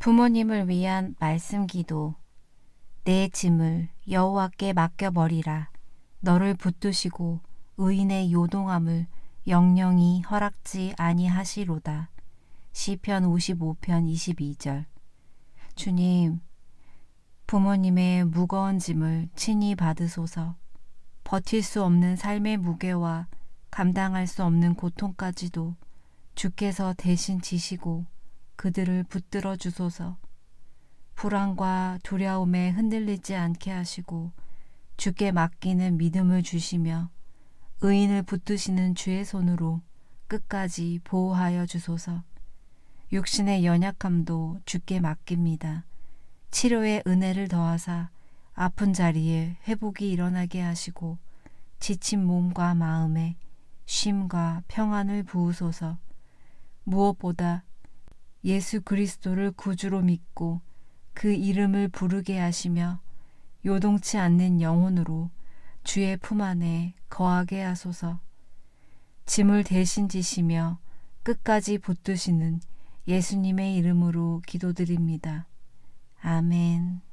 부모님을 위한 말씀 기도. 내 짐을 여호와께 맡겨버리라. 너를 붙드시고 의인의 요동함을 영영히 허락지 아니하시로다. 시편 55편 22절. 주님, 부모님의 무거운 짐을 친히 받으소서. 버틸 수 없는 삶의 무게와 감당할 수 없는 고통까지도 주께서 대신 지시고 그들을 붙들어 주소서. 불안과 두려움에 흔들리지 않게 하시고 주께 맡기는 믿음을 주시며 의인을 붙드시는 주의 손으로 끝까지 보호하여 주소서. 육신의 연약함도 주께 맡깁니다. 치료의 은혜를 더하사 아픈 자리에 회복이 일어나게 하시고 지친 몸과 마음에 쉼과 평안을 부으소서. 무엇보다 예수 그리스도를 구주로 믿고 그 이름을 부르게 하시며 요동치 않는 영혼으로 주의 품 안에 거하게 하소서. 짐을 대신 지시며 끝까지 붙드시는 예수님의 이름으로 기도드립니다. 아멘.